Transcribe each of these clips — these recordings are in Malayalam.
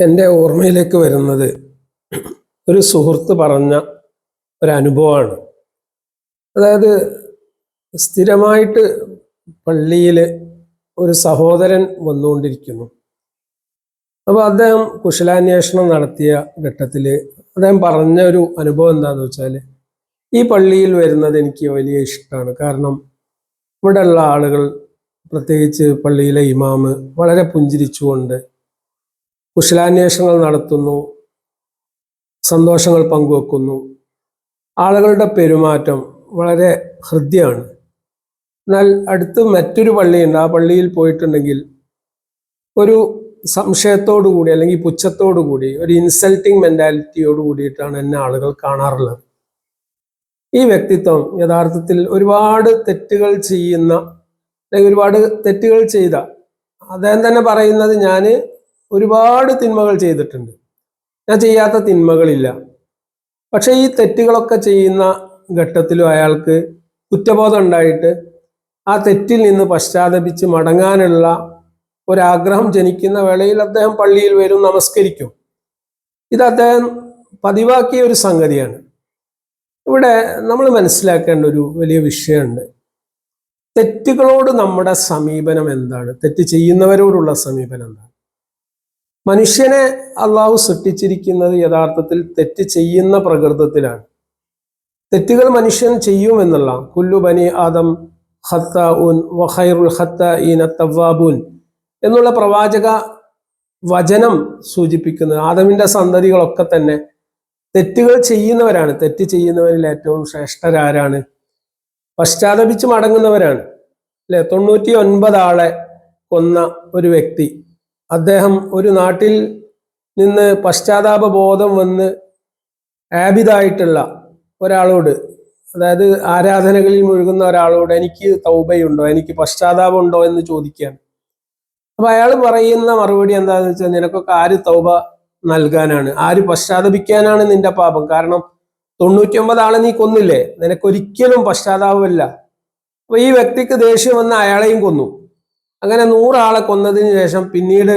എന്റെ ഓർമ്മയിലേക്ക് വരുന്നത് ഒരു സുഹൃത്ത് പറഞ്ഞ ഒരു അനുഭവമാണ് അതായത് സ്ഥിരമായിട്ട് പള്ളിയിൽ ഒരു സഹോദരൻ വന്നുകൊണ്ടിരിക്കുന്നു. അപ്പോൾ അദ്ദേഹം കുശലാന്വേഷണം നടത്തിയ ഘട്ടത്തിൽ അദ്ദേഹം പറഞ്ഞ ഒരു അനുഭവം എന്താണെന്ന് വെച്ചാൽ ഈ പള്ളിയിൽ വരുന്നത് എനിക്ക് വലിയ ഇഷ്ടമാണ്. കാരണം ഇവിടെയുള്ള ആളുകൾ പ്രത്യേകിച്ച് പള്ളിയിലെ ഇമാമ് വളരെ പുഞ്ചിരിച്ചുകൊണ്ട് കുശലാന്വേഷണങ്ങൾ നടത്തുന്നു സന്തോഷങ്ങൾ പങ്കുവെക്കുന്നു. ആളുകളുടെ പെരുമാറ്റം വളരെ ഹൃദ്യമാണ്. എന്നാൽ അടുത്ത് മറ്റൊരു പള്ളിയുണ്ട്. ആ പള്ളിയിൽ പോയിട്ടുണ്ടെങ്കിൽ ഒരു സംശയത്തോടു കൂടി അല്ലെങ്കിൽ പുച്ഛത്തോടു കൂടി ഒരു ഇൻസൾട്ടിങ് മെന്റാലിറ്റിയോട് കൂടിയിട്ടാണ് എന്നെ ആളുകൾ കാണാറുള്ളത്. ഈ വ്യക്തിത്വം യഥാർത്ഥത്തിൽ ഒരുപാട് തെറ്റുകൾ ചെയ്യുന്ന അല്ലെങ്കിൽ ഒരുപാട് തെറ്റുകൾ ചെയ്ത അദ്ദേഹം തന്നെ പറയുന്നത് ഞാൻ ഒരുപാട് തിന്മകൾ ചെയ്തിട്ടുണ്ട്. ഞാൻ ചെയ്യാത്ത തിന്മകളില്ല. പക്ഷേ ഈ തെറ്റുകളൊക്കെ ചെയ്യുന്ന ഘട്ടത്തിലും അയാൾക്ക് കുറ്റബോധം ഉണ്ടായിട്ട് ആ തെറ്റിൽ നിന്ന് പശ്ചാത്തപിച്ച് മടങ്ങാനുള്ള ഒരാഗ്രഹം ജനിക്കുന്ന വേളയിൽ അദ്ദേഹം പള്ളിയിൽ വരും നമസ്കരിക്കും. ഇത് അദ്ദേഹം പതിവാക്കിയ ഒരു സംഗതിയാണ്. ഇവിടെ നമ്മൾ മനസ്സിലാക്കേണ്ട ഒരു വലിയ വിഷയമുണ്ട്. തെറ്റുകളോട് നമ്മുടെ സമീപനം എന്താണ്? തെറ്റ് ചെയ്യുന്നവരോടുള്ള സമീപനം എന്താണ്? മനുഷ്യനെ അള്ളാഹു സൃഷ്ടിച്ചിരിക്കുന്നത് യഥാർത്ഥത്തിൽ തെറ്റ് ചെയ്യുന്ന പ്രകൃതത്തിലാണ്. തെറ്റുകൾ മനുഷ്യൻ ചെയ്യുമെന്നുള്ള കുല്ലു ബനി ആദം ഹത്ത ഉൻ വഹൈറുൽ ഹത്ത ഈന തവ്വാബുൻ എന്നുള്ള പ്രവാചക വചനം സൂചിപ്പിക്കുന്നത് ആദമിന്റെ സന്തതികളൊക്കെ തന്നെ തെറ്റുകൾ ചെയ്യുന്നവരാണ്. തെറ്റ് ചെയ്യുന്നവരിൽ ഏറ്റവും ശ്രേഷ്ഠരാരാണ്. പശ്ചാത്തപിച്ച് മടങ്ങുന്നവരാണ്. അല്ലെ? തൊണ്ണൂറ്റി ഒൻപത് ആളെ കൊന്ന ഒരു വ്യക്തി അദ്ദേഹം ഒരു നാട്ടിൽ നിന്ന് പശ്ചാത്താപ ബോധം വന്ന് ആബിദായിട്ടുള്ള ഒരാളോട് അതായത് ആരാധനകളിൽ മുഴുകുന്ന ഒരാളോട് എനിക്ക് തൗബയുണ്ടോ എനിക്ക് പശ്ചാത്താപമുണ്ടോ എന്ന് ചോദിക്കുകയാണ്. അപ്പൊ അയാൾ പറയുന്ന മറുപടി എന്താണെന്ന് വെച്ചാൽ നിനക്കൊക്കെ ആര് തൗബ നൽകാനാണ്? ആര് പശ്ചാത്തപിക്കാനാണ് നിന്റെ പാപം? കാരണം തൊണ്ണൂറ്റി ഒമ്പത് ആളെ നീ കൊന്നില്ലേ? നിനക്കൊരിക്കലും പശ്ചാത്താപമില്ല. അപ്പൊ ഈ വ്യക്തിക്ക് ദേഷ്യം വന്ന് അയാളെയും കൊന്നു. അങ്ങനെ നൂറാളെ കൊന്നതിന് ശേഷം പിന്നീട്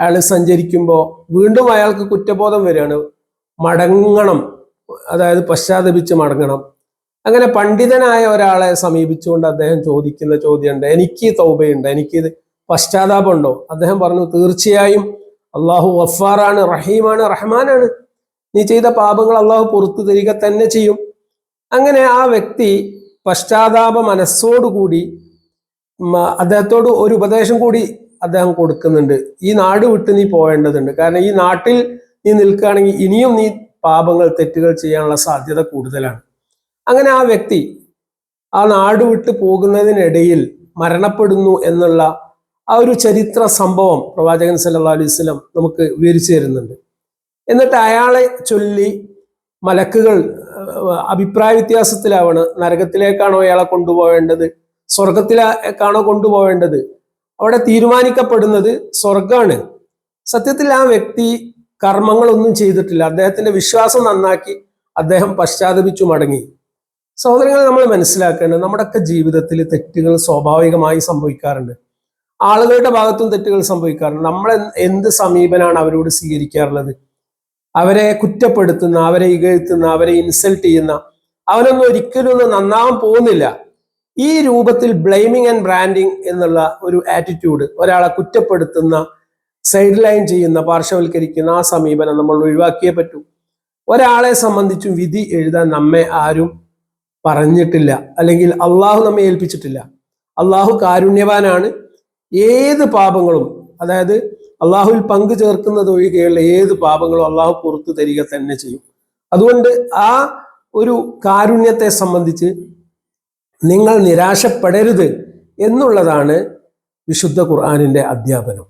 അയാൾ സഞ്ചരിക്കുമ്പോൾ വീണ്ടും അയാൾക്ക് കുറ്റബോധം വരികയാണ്. മടങ്ങണം. അതായത് പശ്ചാത്തപിച്ച് മടങ്ങണം. അങ്ങനെ പണ്ഡിതനായ ഒരാളെ സമീപിച്ചുകൊണ്ട് അദ്ദേഹം ചോദിക്കുന്ന ചോദ്യമുണ്ട്. എനിക്ക് തൗബയുണ്ട്. എനിക്ക് പശ്ചാത്താപമുണ്ടോ? അദ്ദേഹം പറഞ്ഞു തീർച്ചയായും അള്ളാഹു വഫാറാണ് റഹീമാണ് റഹ്മാനാണ്. നീ ചെയ്ത പാപങ്ങൾ അള്ളാഹു പുറത്തു തരിക തന്നെ ചെയ്യും. അങ്ങനെ ആ വ്യക്തി പശ്ചാത്താപ മനസ്സോടുകൂടി അദ്ദേഹത്തോട് ഒരു ഉപദേശം കൂടി അദ്ദേഹം കൊടുക്കുന്നുണ്ട്. ഈ നാട് വിട്ട് നീ പോകേണ്ടതുണ്ട് കാരണം ഈ നാട്ടിൽ നീ നിൽക്കുകയാണെങ്കിൽ ഇനിയും നീ പാപങ്ങൾ തെറ്റുകൾ ചെയ്യാനുള്ള സാധ്യത കൂടുതലാണ്. അങ്ങനെ ആ വ്യക്തി ആ നാട് വിട്ട് പോകുന്നതിനിടയിൽ മരണപ്പെടുന്നു എന്നുള്ള ആ ഒരു ചരിത്ര സംഭവം പ്രവാചകൻ സല്ലല്ലാഹു അലൈഹി സ്വലം നമുക്ക് വിവരിച്ചു തരുന്നുണ്ട്. എന്നിട്ട് അയാളെ ചൊല്ലി മലക്കുകൾ അഭിപ്രായ വ്യത്യാസത്തിലാവണ്. നരകത്തിലേക്കാണോ അയാളെ കൊണ്ടുപോവേണ്ടത് സ്വർഗത്തിലേക്കാണോ കൊണ്ടുപോവേണ്ടത്? അവിടെ തീരുമാനിക്കപ്പെടുന്നത് സ്വർഗമാണ് സത്യത്തിൽ ആ വ്യക്തി കർമ്മങ്ങളൊന്നും ചെയ്തിട്ടില്ല. അദ്ദേഹത്തിന്റെ വിശ്വാസം നന്നാക്കി അദ്ദേഹം പശ്ചാത്തപിച്ചു മടങ്ങി. സഹോദരങ്ങളെ നമ്മൾ മനസ്സിലാക്കേണ്ടത് നമ്മുടെയൊക്കെ ജീവിതത്തിൽ തെറ്റുകൾ സ്വാഭാവികമായി സംഭവിക്കാറുണ്ട്. ആളുകളുടെ ഭാഗത്തും തെറ്റുകൾ സംഭവിക്കാറുണ്ട്. നമ്മൾ എന്ത് സമീപനാണ് അവരോട് സ്വീകരിക്കാറുള്ളത്? അവരെ കുറ്റപ്പെടുത്തുന്ന അവരെ ഇകഴ്ത്തുന്ന അവരെ ഇൻസൾട്ട് ചെയ്യുന്ന അവനൊന്നും ഒരിക്കലും ഒന്നും നന്നാവാൻ പോകുന്നില്ല. ഈ രൂപത്തിൽ ബ്ലെയിമിങ് ആൻഡ് ബ്രാൻഡിങ് എന്നുള്ള ഒരു ആറ്റിറ്റ്യൂഡ് ഒരാളെ കുറ്റപ്പെടുത്തുന്ന സൈഡ് ലൈൻ ചെയ്യുന്ന പാർശ്വവൽക്കരിക്കുന്ന ആ സമീപനം നമ്മൾ ഒഴിവാക്കിയേ പറ്റൂ. ഒരാളെ സംബന്ധിച്ചും വിധി എഴുതാൻ നമ്മെ ആരും പറഞ്ഞിട്ടില്ല. അല്ലെങ്കിൽ അള്ളാഹു നമ്മെ ഏൽപ്പിച്ചിട്ടില്ല. അള്ളാഹു കാരുണ്യവാനാണ്. ഏത് പാപങ്ങളും അതായത് അള്ളാഹുവിൽ പങ്കു ചേർക്കുന്നത് ഒഴികെയുള്ള ഏത് പാപങ്ങളും അള്ളാഹു പുറത്തു തരിക തന്നെ ചെയ്യും. അതുകൊണ്ട് ആ ഒരു കാരുണ്യത്തെ സംബന്ധിച്ച് നിങ്ങൾ നിരാശപ്പെടരുത് എന്നുള്ളതാണ് വിശുദ്ധ ഖുർആാനിന്റെ അധ്യാപനം.